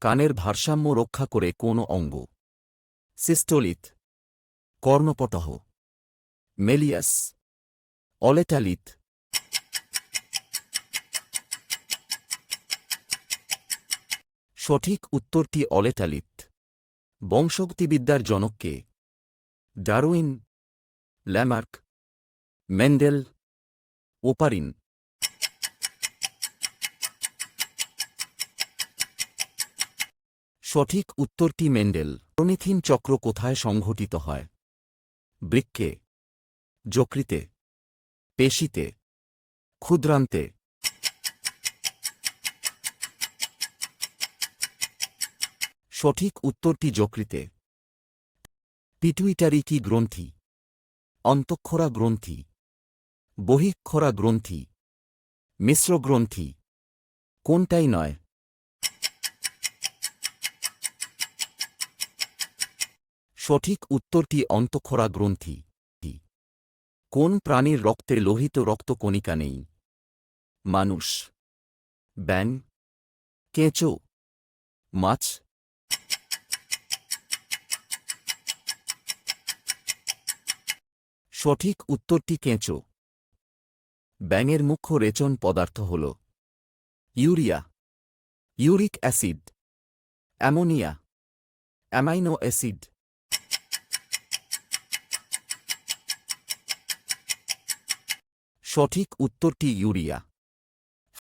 কানের ভারসাম্য রক্ষা করে কোন অঙ্গ। সিস্টোলিত কর্ণপটহ। মেলিয়াস। অলেটালিত সঠিক উত্তরটি অলেটালিত বংশগতিবিদ্যার জনককে ডারউইন। ল্যামার্ক। মেন্ডেল। ওপারিন। সঠিক উত্তরটি মেন্ডেল। প্রনিথিন চক্র কোথায় সংঘটিত হয়? বৃক্কে যকৃতে, পেশিতে, ক্ষুদ্রান্তে। সঠিক উত্তরটি যকৃতে। পিটুইটারি কি গ্রন্থি, অন্তঃক্ষরা গ্রন্থি, বহিক্ষরা গ্রন্থি, মিশ্র গ্রন্থি। কোনটাই নয়। সঠিক উত্তরটি অন্তঃক্ষরা গ্রন্থি। কোন প্রাণীর রক্তে লোহিত রক্তকণিকা নেই? মানুষ। ব্যাং কেঁচো। মাছ। সঠিক উত্তরটি কেঁচো। ব্যাঙের মুখ্য রেচন পদার্থ হল urea, uric acid, ammonia, amino acid. সঠিক উত্তরটি ইউরিয়া।